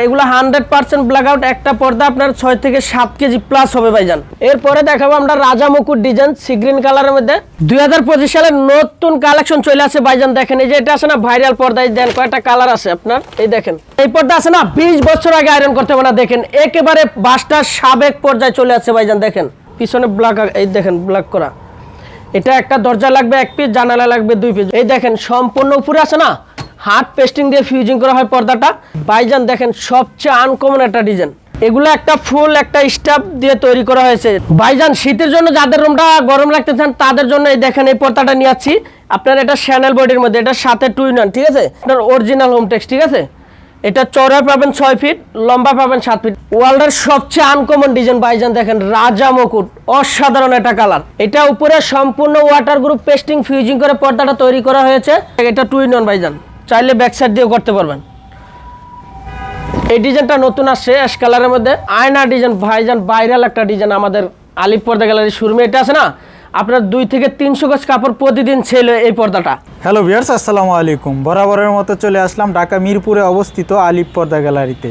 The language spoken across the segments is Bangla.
এগুলো হান্ড্রেড পার্সেন্ট ব্ল্যাক আউট একটা পর্দা আপনার ছয় থেকে সাত কেজি প্লাস হবে ভাইজান। এরপরে দেখাবো আমরা রাজা মুকুট ডিজাইন সি গ্রিন কালারের মধ্যে। দুই হাজার পঁচিশ সালের নতুন কালেকশন চলে আসে ভাইজান, দেখেন, এই যে এটা আছে না ভাইরাল পর্দায়, দেন কয়টা কালার আছে আপনার, এই দেখেন। এই পর্দা আছে না বিশ বছর আগে আয়রন করতে হবে না, দেখেন, একেবারে বাসটা সাবেক পর্যায়ে চলে আসছে ভাইজান, দেখেন। পিছনে ব্ল্যাক এই দেখেন ব্ল্যাক করা। এটা একটা দরজা লাগবে এক পিস জানালা লাগবে দুই পিস এই দেখেন, সম্পূর্ণ উপরে আছে না হাত পেস্টিং দিয়ে ফিউজিং করা হয় পর্দাটা। বাইজান দেখেন সবচেয়ে আনকমন একটা ডিজাইন এগুলো একটা ফুল একটা স্টাফ দিয়ে তৈরি করা হয়েছে। বাইজান শীতের জন্য যাদের রুমটা গরম রাখতে চান তাদের জন্য এই দেখেন এই পর্দাটা নিয়ে যাচ্ছি আপনার এটা শ্যানেল বডির মধ্যে, এটা সাথে টুইন ঠিক আছে? আপনার অরিজিনাল হোম টেক্স ঠিক আছে? এটা চড়া পাবেন ছয় ফিট লম্বা পাবেন সাত ফিট ওয়ার্ল্ডের সবচেয়ে আনকমন ডিজাইন বাইজান দেখেন রাজা মুকুট, অসাধারণ একটা কালার এটা উপরে সম্পূর্ণ ওয়াটার গ্রুপ পেস্টিং ফিউজিং করে পর্দাটা তৈরি করা হয়েছে। এটা টু ইন ওয়ান বাইজান চাইলে ব্যাক সাইড দিয়েও করতে পারবেন। এই ডিজাইনটা নতুন আসছে অ্যাশ কালারের মধ্যে। আয়না ডিজাইন ভাইজান ভাইরাল একটা ডিজাইন আমাদের আলিপ পর্দা গ্যালারি শোরুমে এটা আছে না? আপনার দুই থেকে তিনশো গজ কাপড় প্রতিদিন ছেল এই পর্দাটা। হ্যালো ভিয়ার্স আসসালামু আলাইকুম। বরাবরের মতো চলে আসলাম ঢাকা মিরপুরে অবস্থিত আলিপ পর্দা গ্যালারিতে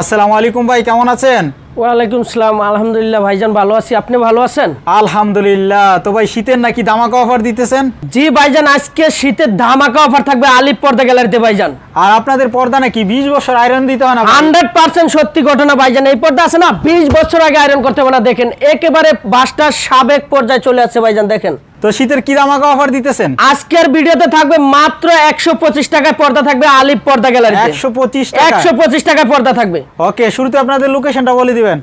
আসসালামু আলাইকুম ভাই, কেমন আছেন? ওয়ালাইকুম সালাম। আলহামদুলিল্লাহ ভাইজান ভালো আছি। আপনি ভালো আছেন? আলহামদুলিল্লাহ। তো ভাই শীতের নাকি দামাকা অফার দিতেছেন? জি ভাইজান আজকে শীতের ধামাকা অফার থাকবে আলিপ পর্দা গ্যালারিতে ভাইজান। আর আপনাদের পর্দা নাকি বিশ বছর আয়রন দিতে হয় না ভাই? হান্ড্রেড পার্সেন্ট সত্যি ঘটনা ভাইজান। এই পর্দা আছে না? বিশ বছর আগে আয়রন করতে হবে না। দেখেন একেবারে বাসটা সাবেক পর্যায়ে চলে আসছে ভাইজান দেখেন। তো শীতের কি দামাকা অফার দিতেছেন? আজকের ভিডিওতে থাকবে মাত্র একশো পঁচিশ টাকায় পর্দা থাকবে আলিপ পর্দা গ্যালারিতে। একশো পঁচিশ একশো পঁচিশ টাকায় পর্দা থাকবে। ওকে শুরুতে আপনাদের লোকেশনটা বলে দিবেন।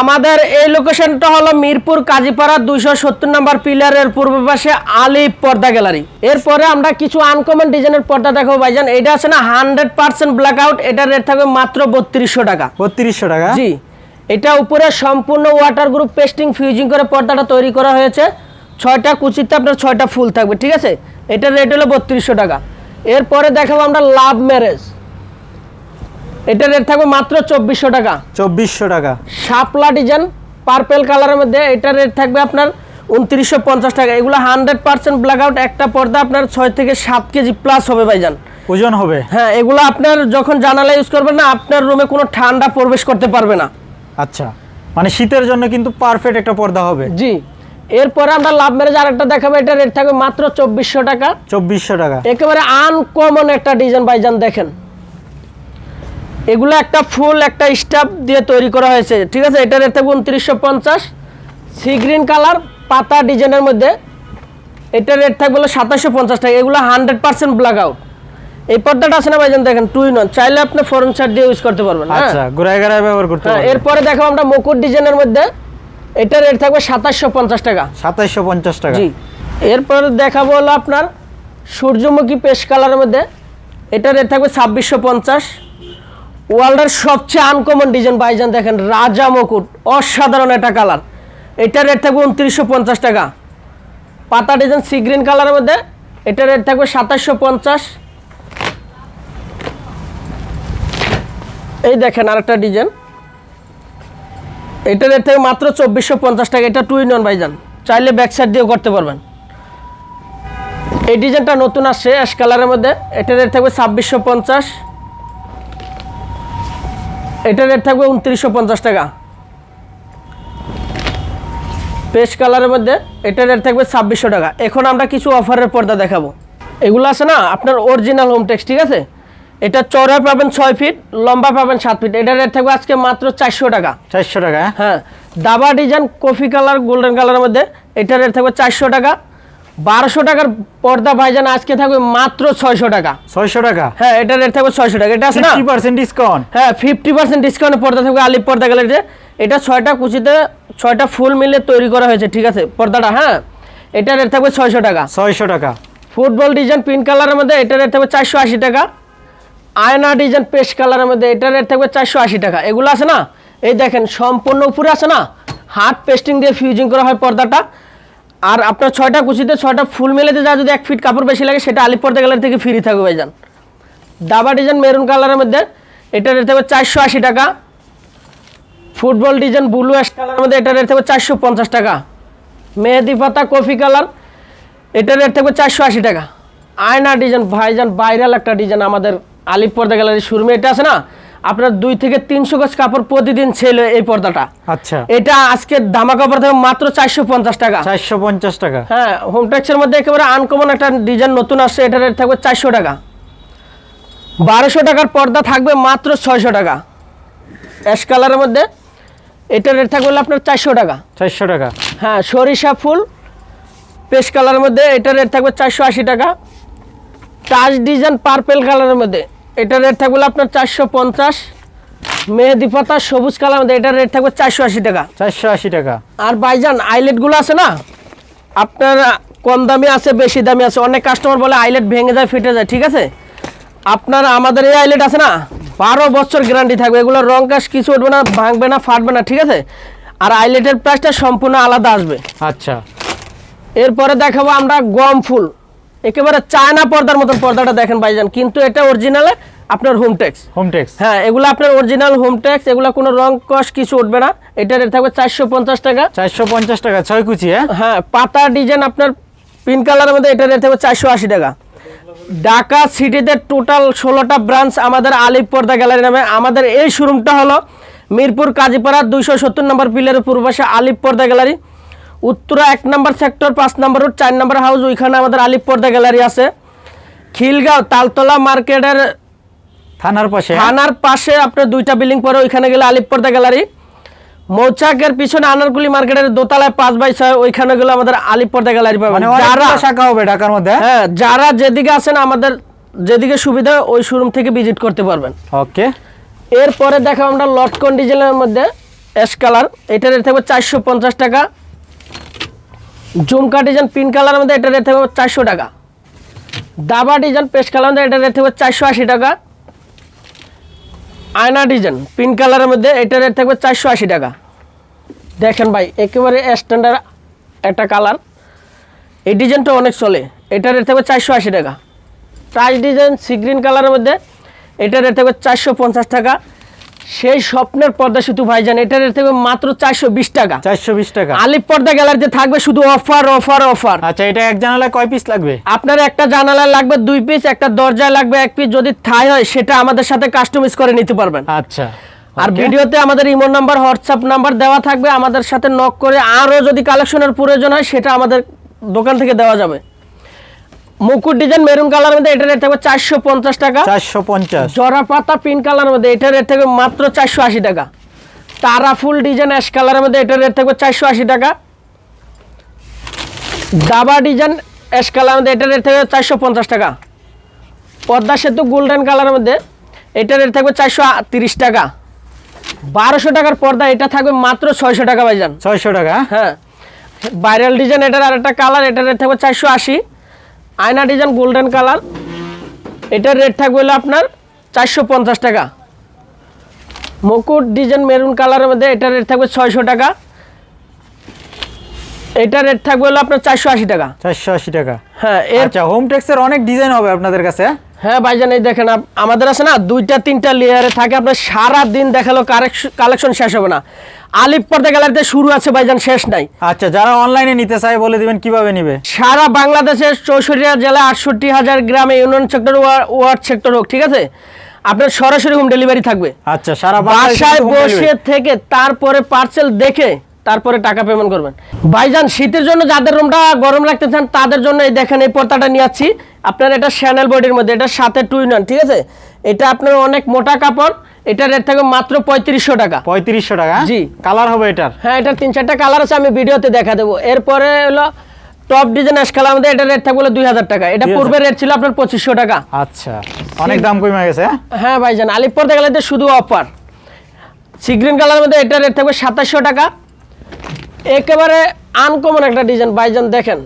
আমাদের এই লোকেশনটা হলো মিরপুর কাজীপাড়া দুইশো সত্তর নম্বর পিলারের পূর্ব পাশে আলিপ পর্দা গ্যালারি। এরপরে আমরা কিছু আনকমন ডিজাইনের পর্দা দেখাবো ভাইজান। এটা আছে না হান্ড্রেড পার্সেন্ট ব্ল্যাক আউট এটার রেট থাকবে মাত্র বত্রিশশো টাকা। বত্রিশশো টাকা? জি এটা উপরে সম্পূর্ণ ওয়াটার গ্রুপ পেস্টিং ফিউজিং করে পর্দাটা তৈরি করা হয়েছে। ছয়টা কুচিতে আপনার ছয়টা ফুল থাকবে ঠিক আছে? এটার রেট হলো বত্রিশশো টাকা। এরপরে দেখাবো আমরা লাভ ম্যারেজ এটার রেট থাকবে মাত্র চব্বিশশো টাকা। চব্বিশশো টাকা। শাপলা ডিজাইন পার্পেল কালারের মধ্যে এটার রেট থাকবে আপনার উনত্রিশশো পঞ্চাশ টাকা। এগুলো হান্ড্রেড পার্সেন্ট ব্ল্যাক আউট একটা পর্দা আপনার ছয় থেকে সাত কেজি প্লাস হবে ভাইজান। ওজন হবে? হ্যাঁ এগুলো আপনার যখন জানালা ইউজ করবেন না আপনার রুমে কোনো ঠান্ডা প্রবেশ করতে পারবে না। আচ্ছা। মানে শীতের জন্য কিন্তু পারফেক্ট একটা পর্দা হবে। জি। এরপরে আমরা লাভ ম্যারেজ আরেকটা দেখাবো এটা রেট থাকবে মাত্র চব্বিশশো টাকা। চব্বিশশো টাকা। একেবারে আনকমন একটা ডিজাইন ভাইজান দেখেন। এগুলো একটা ফুল একটা স্টাফ দিয়ে তৈরি করা হয়েছে ঠিক আছে? এটা রেট থাকবে উনত্রিশশো পঞ্চাশ। সি গ্রিন কালার পাতা ডিজাইনের মধ্যে। এটা রেট থাকবে হলো সাতাশশো পঞ্চাশ টাকা। এগুলো হান্ড্রেড পার্সেন্ট ব্ল্যাক আউট এই পর্দাটা আছে না ভাইজান? দেখেন টুই নন চাইলে আপনি ফরেন সাইড দিয়ে ইউজ করতে পারবেন হ্যাঁ? আচ্ছা ঘুরায় ঘুরায় ব্যবহার করতে হ্যাঁ, এরপরে দেখো আমরা মুকুট ডিজাইনের মধ্যে। এটা রেট থাকবে সাতাশশো পঞ্চাশ টাকা। সাতাইশশো পঞ্চাশ টাকা। জি। এরপরে দেখাবো হলো আপনার সূর্যমুখী পেশ কালারের মধ্যে। এটা রেট থাকবে ছাব্বিশশো পঞ্চাশ। ওয়ার্ল্ডের সবচেয়ে আনকমন ডিজাইন বাইজান দেখেন রাজা মুকুট অসাধারণ একটা কালার এটা রেট থাকবে উনত্রিশশো পঞ্চাশ টাকা। পাতা ডিজাইন সি গ্রিন কালারের মধ্যে এটা রেট থাকবে সাতাশশো পঞ্চাশ। এই দেখেন আরেকটা ডিজাইন এটা রেট থেকে মাত্র চব্বিশশো পঞ্চাশ টাকা। এটা টু ইন ভাইজান। চাইলে ব্যাক সাইড দিয়েও করতে পারবেন। এই ডিজাইনটা নতুন আসছে অ্যাশ কালারের মধ্যে। এটা রেট থাকবে ছাব্বিশশো পঞ্চাশ। এটা রেট থাকবে উনত্রিশশো পঞ্চাশ টাকা। পেস্ট কালারের মধ্যে এটা রেট থাকবে ছাব্বিশশো টাকা। এখন আমরা কিছু অফারের পর্দা দেখাবো। এগুলো আছে না, আপনার অরিজিনাল হোম টেক্স ঠিক আছে? এটা চড়া পাবেন ছয় ফিট লম্বা পাবেন সাত ফিট। এটা রেট থাকবে আজকে মাত্র চারশো টাকা। চারশো টাকা? হ্যাঁ? দাবা ডিজাইন কফি কালার গোল্ডেন কালারের মধ্যে এটা রেট থাকবে চারশো টাকা। বারোশো টাকার পর্দা ভাইজান আজকে থাকবে মাত্র ছয়শো টাকা। ছয়শো টাকা? হ্যাঁ এটা রেট থাকবে ছয়শো টাকা। এটা আছে না? ফিফটি পার্সেন্ট ডিসকাউন্ট হ্যাঁ ফিফটি পার্সেন্ট ডিসকাউন্টে পর্দা থাকবে আলিপ পর্দা গ্যালারিতে এটা ছয়টা কুচিতে ছয়টা ফুল মিলে তৈরি করা হয়েছে ঠিক আছে? পর্দাটা হ্যাঁ? এটা রেট থাকবে ছয়শো টাকা। ছয়শো টাকা। ফুটবল ডিজাইন পিঙ্ক কালারের মধ্যে এটা রেট থাকবে চারশো আশি টাকা। আয়না ডিজাইন পেস্ট কালারের মধ্যে এটা রেট থাকবে চারশো আশি টাকা। এগুলো আছে না? এই দেখেন, সম্পূর্ণ উপরে আছে না? হার্ড পেস্টিং দিয়ে ফিউজিং করা হয় পর্দাটা। আর আপনার ছয়টা কুচিতে ছয়টা ফুল মেলেতে যা যদি এক ফিট কাপড় বেশি লাগে, সেটা আলিপ পর্দা গ্যালারি থেকে ফ্রি থাকবে ভাইজান। দাবা ডিজাইন মেরুন কালারের মধ্যে এটা রেট থাকবে চারশো আশি টাকা। ফুটবল ডিজাইন ব্লু অ্যাশ কালারের মধ্যে এটা রেট থাকবে চারশো পঞ্চাশ টাকা। মেহেদি পাতা, কফি কালার এটা রেট থাকবে চারশো আশি টাকা। আয়না ডিজাইন ভাইজান ভাইরাল একটা ডিজাইন আমাদের আলিপ পর্দা গ্যালারি শোরুমে এটা আছে না? আপনার দুই থেকে তিনশো গজ কাপড় প্রতিদিন ছেলে এই পর্দাটা। আচ্ছা। এটা আজকে দামা কাপড় থেকে মাত্র চারশো পঞ্চাশ টাকা। চারশো পঞ্চাশ টাকা। হ্যাঁ হোম ট্যাক্সের মধ্যে একেবারে আনকমন একটা ডিজাইন নতুন আসছে এটার রেট থাকবে চারশো টাকা। বারোশো টাকার পর্দা থাকবে মাত্র ছয়শো টাকা। অ্যাশ কালারের মধ্যে এটার রেট থাকবে আপনার চারশো টাকা। চারশো টাকা। হ্যাঁ সরিষা ফুল পেস্ট কালারের মধ্যে এটার রেট থাকবে চারশো আশি টাকা। টাচ ডিজাইন পার্পেল কালারের মধ্যে এটার রেট থাকবে আপনার চারশো পঞ্চাশ। মেহেদি পাতা সবুজ কালার মধ্যে এটার রেট থাকবে চারশো আশি টাকা। চারশো আশি টাকা। আর বাইজান আইলেটগুলো আছে না? আপনার কম দামি আছে বেশি দামি আছে। অনেক কাস্টমার বলে আইলেট ভেঙে যায় ফেটে যায় ঠিক আছে? আপনার আমাদের এই আইলেট আছে না? বারো বছর গ্যারান্টি থাকবে। এগুলো রং কাজ কিছু উঠবে না ভাঙবে না ফাটবে না ঠিক আছে? আর আইলেটের প্রাইসটা সম্পূর্ণ আলাদা আসবে। আচ্ছা। এরপরে দেখাবো আমরা গম ফুল। একেবারে চায়না পর্দার মতন পর্দাটা দেখেন ভাইজান। কিন্তু এটা অরিজিনালে আপনার হোম ট্যাক্স হোমটেক্স হ্যাঁ এগুলো আপনার অরিজিনাল হোম ট্যাক্স এগুলো কোনো রং কস কিছু উঠবে না। এটা রেট থাকবে চারশো পঞ্চাশ টাকা। চারশো পঞ্চাশ টাকা ছয় কুচি হ্যাঁ? হ্যাঁ পাতা ডিজাইন আপনার পিঙ্ক কালারের মধ্যে এটা রেট থাকবে চারশো আশি টাকা। ঢাকা সিটিতে টোটাল ষোলোটা ব্রাঞ্চ আমাদের আলিপ পর্দা গ্যালারি নামে। আমাদের এই শোরুমটা হলো মিরপুর কাজীপাড়া দুইশো সত্তর নম্বর পিলারের পূর্ব পাশে আলিপ পর্দা গ্যালারি উত্তরা এক নম্বর সেক্টর পাঁচ নম্বর রোড চার নম্বর হাউস ওইখানে আমাদের আলিপ পর্দা গ্যালারি আছে। খিলগাঁও তালতলা মার্কেটের থানার পাশে হ্যাঁ? থানার পাশে আপনার দুইটা বিল্ডিং পরে ওইখানে গেলে আলিপ পর্দা গ্যালারি। মৌচাকের পিছনে আনারকুলি মার্কেটের দোতলায় পাঁচ বাই ছয় ওইখানে গেলে আমাদের আলিপ পর্দা গ্যালারি পাবেন। মানে যারা শাখা হবে ঢাকার মধ্যে? হ্যাঁ? যারা যেদিকে আছেন আমাদের যেদিকে সুবিধা ওই শোরুম থেকে ভিজিট করতে পারবেন। ওকে। এরপরে দেখো আমরা লটকন ডিজাইনের মধ্যে অ্যাশ কালার এটার থাকবে চারশো পঞ্চাশ টাকা। জুমকা ডিজাইন পিঙ্ক কালারের মধ্যে এটা রেট থাকবে চারশো টাকা। দাবা ডিজাইন পেস্ট কালার মধ্যে এটা রেট থাকবে চারশো আশি টাকা। আয়না ডিজাইন পিঙ্ক কালারের মধ্যে এটার রেট থাকবে চারশো আশি টাকা। দেখেন ভাই, একেবারে স্ট্যান্ডার্ড একটা কালার। এই ডিজাইনটা অনেক চলে এটার রেট থাকবে চারশো আশি টাকা। প্রাইস ডিজাইন সি গ্রিন কালারের মধ্যে এটার রেট থাকবে চারশো পঞ্চাশ টাকা। সেই স্বপ্নের পর্দা শুধু ভাইজান এটার থেকে মাত্র চারশো বিশ টাকা। চারশো বিশ টাকা। আলিপ পর্দা গ্যালারিতে থাকবে শুধু অফার অফার অফার। আচ্ছা এটা এক জানালায় কয় পিস লাগবে? আপনার একটা জানালা লাগবে দুই পিস একটা দরজায় লাগবে এক পিস যদি থাই হয় সেটা আমাদের সাথে কাস্টমাইজ করে নিতে পারবেন। আচ্ছা আর ভিডিওতে আমাদের ইমোর নাম্বার হোয়াটসঅ্যাপ নাম্বার দেওয়া থাকবে আমাদের সাথে নক করে আরও যদি কালেকশনের প্রয়োজন হয় সেটা আমাদের দোকান থেকে দেওয়া যাবে। মুকুট ডিজাইন মেরুন কালার মধ্যে এটা রেট থাকবে চারশো পঞ্চাশ টাকা। চারশো পঞ্চাশ। জরা পাতা পিঙ্ক কালার মধ্যে এটা রেট থাকবে মাত্র চারশো আশি টাকা। তারা ফুল ডিজাইন অ্যাশ কালারের মধ্যে এটা রেট থাকবে চারশো আশি টাকা। দাবা ডিজাইন অ্যাশ কালার মধ্যে এটা রেট থাকবে চারশো পঞ্চাশ টাকা। পদ্মা সেতু গোল্ডেন কালারের মধ্যে এটা রেট থাকবে চারশো তিরিশ টাকা। বারোশো টাকার পর্দা এটা থাকবে মাত্র ছয়শো টাকা ভাইজান। ছয়শো টাকা। হ্যাঁ? ভাইরাল ডিজাইন এটার আরেকটা কালার এটার রেট থাকবে চারশো আশি। আয়না ডিজাইন গোল্ডেন কালার এটার রেট থাকবে হলো আপনার চারশো পঞ্চাশ টাকা। মুকুট ডিজাইন মেরুন কালারের মধ্যে এটার রেট থাকবে ছয়শো টাকা। এটা রেট থাকবে হলো আপনার চারশো আশি টাকা। চারশো আশি টাকা। হ্যাঁ আচ্ছা হোম টেক্সের অনেক ডিজাইন হবে আপনাদের কাছে। হ্যাঁ? ভাইজান এই দেখেন আমাদের আছে না দুইটা তিনটা লেয়ারে থাকে। আপনার সারা দিন দেখাল কালেকশন শেষ হবে না। আলিপ পর্দা গ্যালারিতে শুরু আছে ভাইজান শেষ নাই। আচ্ছা যারা অনলাইনে নিতে চায় বলে দিবেন কীভাবে নিবে? সারা বাংলাদেশের চৌষট্টি জেলা আটষট্টি হাজার গ্রামে ইউনিয়ন সেক্টর ওয়ার্ড সেক্টর হোক ঠিক আছে? আপনার সরাসরি হোম ডেলিভারি থাকবে। আচ্ছা সারা বাসায় বসে থেকে তারপরে পার্সেল দেখে তারপরে টাকা পেমেন্ট করবেন। ভাইজান শীতের জন্য যাদের রুমটা গরম রাখতে চান তাদের জন্য এই দেখেন এই পর্দাটা নিয়ে যাচ্ছি আপনার এটা শ্যানেল বডির মধ্যে এটা সাথে টু ইন ঠিক আছে? এটা আপনার অনেক মোটা কাপড় এটা রেট থাকবে মাত্র পঁয়ত্রিশশো টাকা। পঁয়ত্রিশশো টাকা জি। কালার হবে এটার। হ্যাঁ এটা তিন চারটা কালার আছে আমি ভিডিওতে দেখা দেবো। এরপরে হলো টপ ডিজাইন কালার মধ্যে এটা রেট থাকবে দুই হাজার টাকা। এটা 2000 পূর্বে রেট ছিল আপনার পঁচিশশো টাকা। আচ্ছা অনেক দাম কমে গেছে হ্যাঁ? হ্যাঁ ভাইজান আলিপুর দেখালে শুধু অফার সিগ্রিন কালার মধ্যে এটা রেট থাকবে সাতাশশো টাকা। একেবারে আনকমন একটা ডিজাইন ভাইজান দেখেন।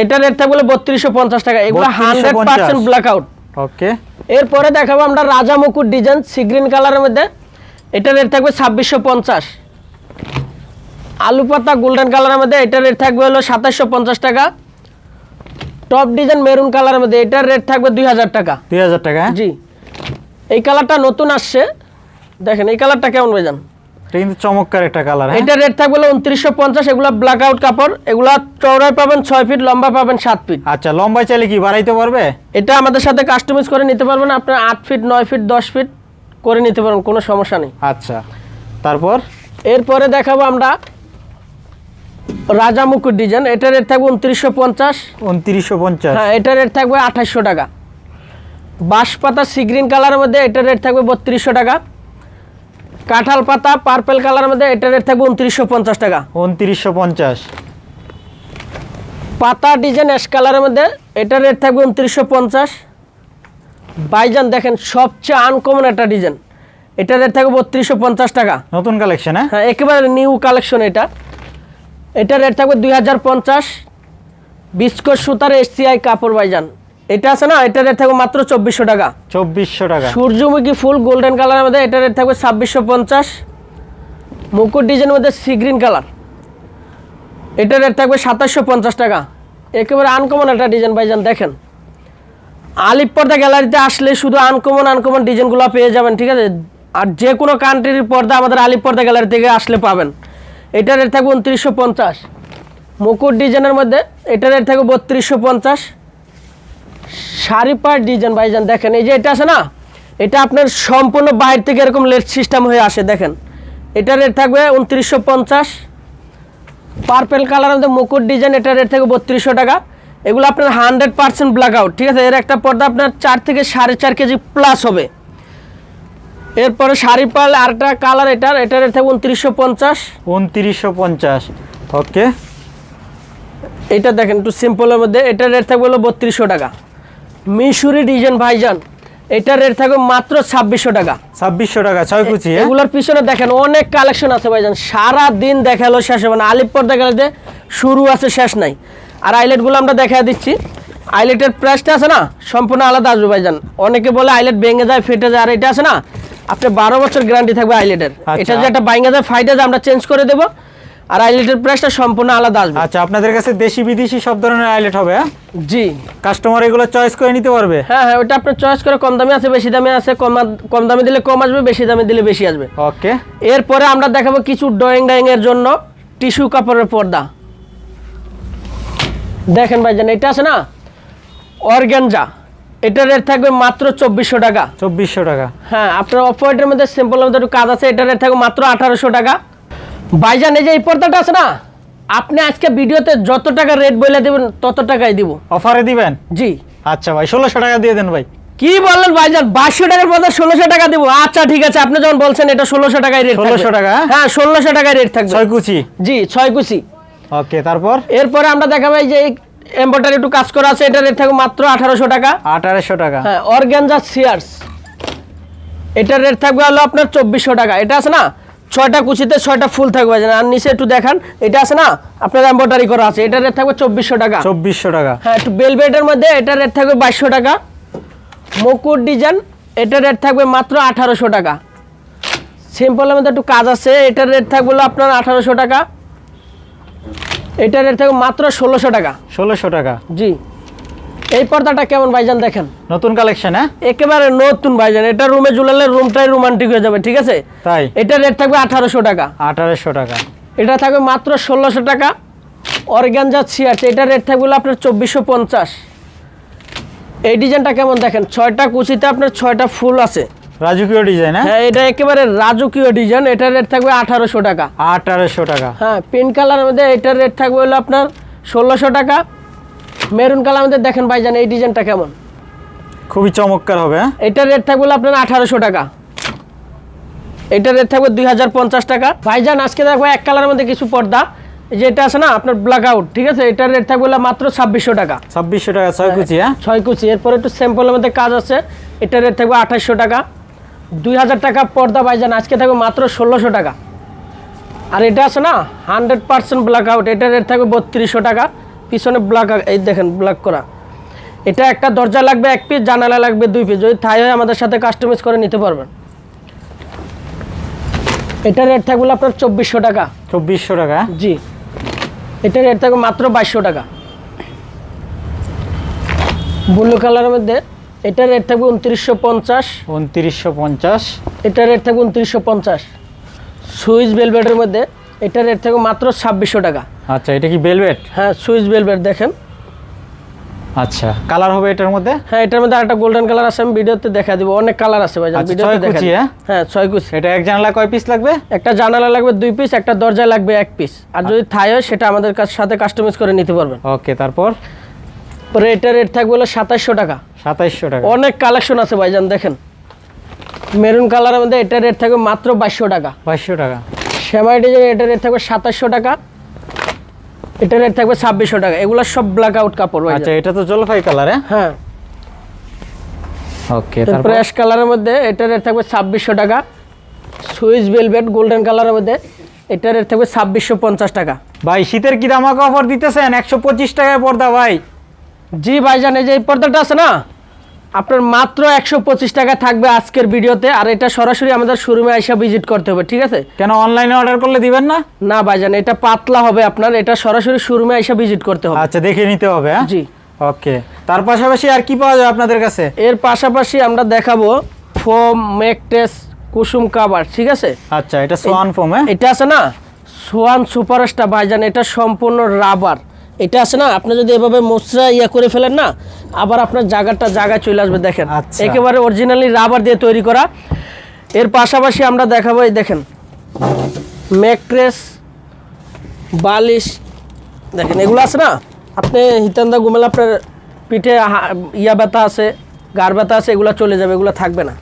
এটা রেট থাকবে বত্রিশশো পঞ্চাশ টাকা এগুলো 3250 hundred percent black out okay এরপরে দেখাবো আমরা রাজা মুকুট ডিজাইন সিগ্রিন কালারের মধ্যে। এটা রেট থাকবে ছাব্বিশশো পঞ্চাশ। আলু পাতা গোল্ডেন কালারের মধ্যে এটা রেট থাকবে হলো সাতাশশো পঞ্চাশ টাকা। টপ ডিজাইন মেরুন কালারের মধ্যে এটার রেট থাকবে দুই হাজার টাকা। দুই হাজার টাকা হ্যাঁ? জি। এই কালারটা নতুন আসছে। দেখেন এই কালারটা কেমন ভাইজান? এটা কিন্তু চমৎকার একটা কালার হ্যাঁ? এটা রেট থাকবে এগুলো ব্ল্যাক আউট কাপড়। এগুলো পাবেন ফিট লম্বা পাবেন ফিট আচ্ছা চাইলে কি বাড়াইতে পারবে? এটা আমাদের সাথে কাস্টমাইজ করে নিতে পারবেন আপনার ফিট ফিট দশ ফিট করে নিতে পারেন কোনো সমস্যা নেই। আচ্ছা তারপর? এরপরে দেখাবো আমরা রাজা মুকুট ডিজাইন এটা রেট থাকবে উনত্রিশশো পঞ্চাশ। উনত্রিশশো পঞ্চাশ। হ্যাঁ এটা রেট থাকবে আঠাশশো টাকা। বাঁশপাতা সি গ্রিন কালারের মধ্যে এটা রেট থাকবে বত্রিশশো টাকা। কাঁঠাল পাতা পার্পেল কালারের মধ্যে এটা রেট থাকবে উনত্রিশশো পঞ্চাশ টাকা। উনত্রিশশো পঞ্চাশ। পাতা ডিজাইন অ্যাশ কালারের মধ্যে এটা রেট থাকবে উনত্রিশশো পঞ্চাশ। বাইজান দেখেন সবচেয়ে আনকমন একটা ডিজাইন এটা রেট থাকবে বত্রিশশো পঞ্চাশ টাকা। নতুন কালেকশন হ্যাঁ? হ্যাঁ একেবারে নিউ কালেকশন এটা। এটা রেট থাকবে দুই হাজার পঞ্চাশ। বিস্কট সুতার এসসিআই কাপড় বাইজান এটা আছে না এটা রেট থাকবে মাত্র চব্বিশশো টাকা। চব্বিশশো টাকা। সূর্যমুখী ফুল গোল্ডেন কালারের মধ্যে এটা রেট থাকবে ছাব্বিশশো পঞ্চাশ। মুকুট ডিজাইনের মধ্যে সি গ্রিন কালার এটা রেট থাকবে সাতাশশো পঞ্চাশ টাকা। একেবারে আনকমন একটা ডিজাইন ভাইজান দেখেন। আলিপ পর্দা গ্যালারিতে আসলে শুধু আনকমন আনকমন ডিজাইনগুলো পেয়ে যাবেন ঠিক আছে? আর যে কোনো কান্ট্রির পর্দা আমাদের আলিপ পর্দা গ্যালারি থেকে আসলে পাবেন। এটা রেট থাকবে উনত্রিশশো পঞ্চাশ। মুকুট ডিজাইনের মধ্যে এটা রেট থাকবে বত্রিশশো পঞ্চাশ। শাড়ি পার ডিজাইন ভাইজান দেখেন এই যে এটা আছে না এটা আপনার সম্পূর্ণ বাইরে থেকে এরকম লেট সিস্টেম হয়ে আসে দেখেন। এটা রেট থাকবে উনত্রিশশো পঞ্চাশ। পার্পেল কালার মধ্যে মুকুট ডিজাইন এটা রেট থাকবে বত্রিশশো টাকা। এগুলো আপনার হান্ড্রেড পার্সেন্ট ব্ল্যাক আউট ঠিক আছে? এর একটা পর্দা আপনার চার থেকে সাড়ে চার কেজি প্লাস হবে। এরপরে শাড়ি পাল আরেকটা কালার এটার এটা রেট থাকবে উনত্রিশশো পঞ্চাশ। উনত্রিশশো পঞ্চাশ ওকে এটা দেখেন একটু সিম্পলের মধ্যে এটা রেট থাকবে হলো বত্রিশশো টাকা। মিশুরি ডিজাইন ভাইজান এটা রেট থাকবে মাত্র ছাব্বিশশো টাকা। ছাব্বিশশো টাকা ছয় কুচি হ্যাঁ? এগুলোর পিছনে দেখেন অনেক কালেকশন আছে ভাইজান। সারা দিন দেখাল শেষ হবে না। আলিপুর দেখালে শুরু আছে শেষ নাই। আর আইলেটগুলো আমরা দেখা দিচ্ছি। আইলেটের প্রাইসটা আছে না সম্পূর্ণ আলাদা আসবে ভাইজান। অনেকে বলে আইলেট ভেঙে যায় ফেটে যায় আর এটা আছে না আপনি বারো বছর গ্যারান্টি থাকবে আইলেটের আচ্ছা। এটা যে একটা ভেঙে যায় ফাইটে যায় আমরা চেঞ্জ করে দেবো আর আইলেটের প্রাইসটা সম্পূর্ণ আলাদা আসবে। আচ্ছা আপনাদের কাছে দেশি বিদেশি সব ধরনের আইলেট হবে হ্যাঁ? জি। কাস্টমার এগুলো চয়েস করে নিতে পারবে? হ্যাঁ হ্যাঁ ওটা আপনার চয়েস করে কম দামে আছে বেশি দামে আছে কম কম দামে দিলে কম আসবে বেশি দামে দিলে বেশি আসবে। ওকে এরপরে আমরা দেখাবো কিছু ড্রয়িং ডাইং এর জন্য টিস্যু কাপড়ের পর্দা। দেখেন ভাই ভাইজান এটা আছে না? অর্গ্যানজা এটা রেট থাকবে মাত্র চব্বিশশো টাকা। চব্বিশশো টাকা। হ্যাঁ আপনার অফ হোয়াইটের মধ্যে সিম্পলের মধ্যে একটু কাজ আছে এটা রেট থাকবে মাত্র আঠারোশো টাকা। ভাইজান এই যে এই পর্দাটা আছে না আপনি আজকে ভিডিওতে যত টাকা রেট বলে দেবেন তত টাকাই দিব। অফারে দিবেন? জি। আচ্ছা ভাই ষোলোশো টাকা দিয়ে দেন ভাই। কি বললেন ভাইজান? বাইশশো টাকার পর্দা ষোলোশো টাকা দিব। আচ্ছা ঠিক আছে আপনি যখন বলছেন এটা ষোলোশো টাকায় রেট 1600 টাকা, হ্যাঁ? ষোলোশো টাকায় রেট থাকবে। ছয় কুচি? জি ছয় কুচি। ওকে তারপর? এরপরে আমরা দেখাবো এই যে এম্বয়ডারি একটু কাজ করা আছে এটা রেট থাকবে মাত্র আঠারোশো টাকা। আঠারোশো টাকা। হ্যাঁ অর্গ্যানজা সিয়ার্স এটার রেট থাকবে হলো আপনার চব্বিশশো টাকা। এটা আছে না? ছয়টা কুচিতে ছয়টা ফুল থাকবে আর নিচে একটু দেখান এটা আছে না? আপনার এম্বয়ডারি করা আছে এটা রেট থাকবে চব্বিশশো টাকা। চব্বিশশো টাকা। হ্যাঁ একটু বেলভেটের মধ্যে এটা রেট থাকবে বাইশশো টাকা। মুকুট ডিজাইন এটা রেট থাকবে মাত্র আঠারোশো টাকা। সিম্পলের মধ্যে একটু কাজ আছে এটার রেট থাকবে আপনার আঠারোশো টাকা। এটা রেট থাকবে মাত্র ষোলোশো টাকা। ষোলোশো টাকা। জি। এই পর্দাটা কেমন ভাইজান দেখেন? নতুন কালেকশন হ্যাঁ? একেবারে নতুন ভাইজান। এটা রুমে ঝুলালে রুমটাই রোমান্টিক হয়ে যাবে ঠিক আছে? তাই? এটা রেট থাকবে আঠারোশো টাকা। আঠারোশো টাকা। এটা থাকবে মাত্র ষোলোশো টাকা। অর্গ্যানজা ছিয়ারছে এটা রেট থাকবে আপনার চব্বিশশো পঞ্চাশ। এই ডিজাইনটা কেমন দেখেন? ছয়টা কুচিতে আপনার ছয়টা ফুল আছে। রাজকীয় ডিজাইন হ্যাঁ? হ্যাঁ এটা একেবারে রাজকীয় ডিজাইন এটা রেট থাকবে আঠারোশো টাকা। আঠারোশো টাকা। হ্যাঁ পিঙ্ক কালারের মধ্যে এটার রেট থাকবে হলো আপনার ষোলোশো টাকা। মেরুন কালার মধ্যে দেখেন ভাইজান এই ডিজাইনটা কেমন? খুবই চমৎকার হবে হ্যাঁ? এটার রেট থাকবে আপনার আঠারোশো টাকা। এটার রেট থাকবে দুই হাজার পঞ্চাশ টাকা। ভাইজান আজকে দেখব এক কালারের মধ্যে কিছু পর্দা। এই যে এটা আছে না আপনার ব্ল্যাক আউট ঠিক আছে? এটার রেট থাকবে মাত্র ছাব্বিশশো টাকা। ছাব্বিশশো টাকা ছয় কুচি হ্যাঁ? ছয় কুচি। এরপরে একটু স্যাম্পলের মধ্যে কাজ আছে। এটার রেট থাকবে আঠাশশো টাকা। দুই হাজার টাকা পর্দা ভাইজান আজকে থাকবে মাত্র ষোলোশো টাকা। আর এটা আছে না হান্ড্রেড পার্সেন্ট ব্ল্যাক আউট এটার রেট থাকবে বত্রিশশো টাকা। পিছনে ব্ল্যাক এই দেখেন ব্ল্যাক করা। এটা একটা দরজা লাগবে এক পিস জানালা লাগবে দুই পিস যদি থাই হয় আমাদের সাথে কাস্টমাইজ করে নিতে পারবেন। এটা রেট থাকবে আপনার চব্বিশশো টাকা। চব্বিশশো টাকা? জি। এটা রেট থাকবে মাত্র বাইশশো টাকা। ব্লু কালারের মধ্যে এটা রেট থাকবে উনত্রিশশো পঞ্চাশ। উনত্রিশশো পঞ্চাশ। এটা রেট থাকবে উনত্রিশশো পঞ্চাশ। সুইচ বেলভেটের মধ্যে এটা রেট থাকবে মাত্র ছাব্বিশশো টাকা। আচ্ছা এটা কি বেলভেট হ্যাঁ সুইচ বেলভেট দেখেন। আচ্ছা কালার হবে এটার মধ্যে? হ্যাঁ এটার মধ্যে একটা গোল্ডেন কালার আছে আমি ভিডিওতে দেখা দিব। অনেক কালার আছে ভাইজান আচ্ছা, ভিডিওতে দেখা হ্যাঁ? হ্যাঁ ছয় কুচি। এটা এক জানালা কয় পিস লাগবে? একটা জানালা লাগবে দুই পিস একটা দরজায় লাগবে এক পিস আর যদি থাই হয় সেটা আমাদের কাছ সাথে কাস্টমাইজ করে নিতে পারবেন। ওকে তারপর? পরে এটা রেট থাকবে হলো সাতাশশো টাকা। সাতাইশশো টাকা। অনেক কালেকশন আছে ভাইজান দেখেন। মেরুন কালারের মধ্যে এটা রেট থাকবে মাত্র বাইশশো টাকা। বাইশশো টাকা। ডিজাইন এটা রেট থাকবে সাতাশশো টাকা। এটা রেট থাকবে ছাব্বিশশো টাকা। এগুলো সব ব্ল্যাক আউট কাপড় আচ্ছা এটা তো জলপাই কালার হ্যাঁ? ওকে তারপরে? অ্যাশ কালারের মধ্যে এটা রেট থাকবে ছাব্বিশশো টাকা। সুইস ভেলভেট গোল্ডেন কালারের মধ্যে এটা রেট থাকবে ছাব্বিশশো পঞ্চাশ টাকা। ভাই শীতের কি দামাকা অফার দিতেছেন? একশো পঁচিশ টাকায় পর্দা ভাই। জি ভাইজান এই যে এই পর্দাটা আছে না? আপনার মাত্র একশো পঁচিশ টাকা থাকবে আজকের ভিডিওতে আর এটা সরাসরি আমাদের শোরুমে এসে ভিজিট করতে হবে ঠিক আছে? কেন অনলাইনে অর্ডার করলে দিবেন না? না ভাইজান এটা পাতলা হবে আপনার এটা সরাসরি শোরুমে এসে ভিজিট করতে হবে। আচ্ছা দেখে নিতে হবে হ্যাঁ? জি। ওকে তার পাশাপাশি আর কি পাওয়া যায় আপনাদের কাছে? এর পাশাপাশি আমরা দেখাবো ফোম মেকটেস কুসুম কাবার ঠিক আছে? আচ্ছা এটা সোয়ান ফোম হ্যাঁ? এটা আছে না? সোয়ান সুপারস্টার ভাইজান এটা সম্পূর্ণ রাবার। এটা আছে না আপনি যদি এভাবে মোচরা ইয়া করে ফেলেন না আবার আপনার জায়গাটা জায়গায় চলে আসবে দেখেন। আচ্ছা। একেবারে অরিজিনালি রাবার দিয়ে তৈরি করা। এর পাশাপাশি আমরা দেখাবো এই দেখেন ম্যাক্রেস বালিশ দেখেন এগুলো আছে না? আপনি হিতান্দা ঘুমালে আপনার পিঠে ইয়া ব্যথা আছে গার ব্যথা আছে এগুলো চলে যাবে এগুলো থাকবে না।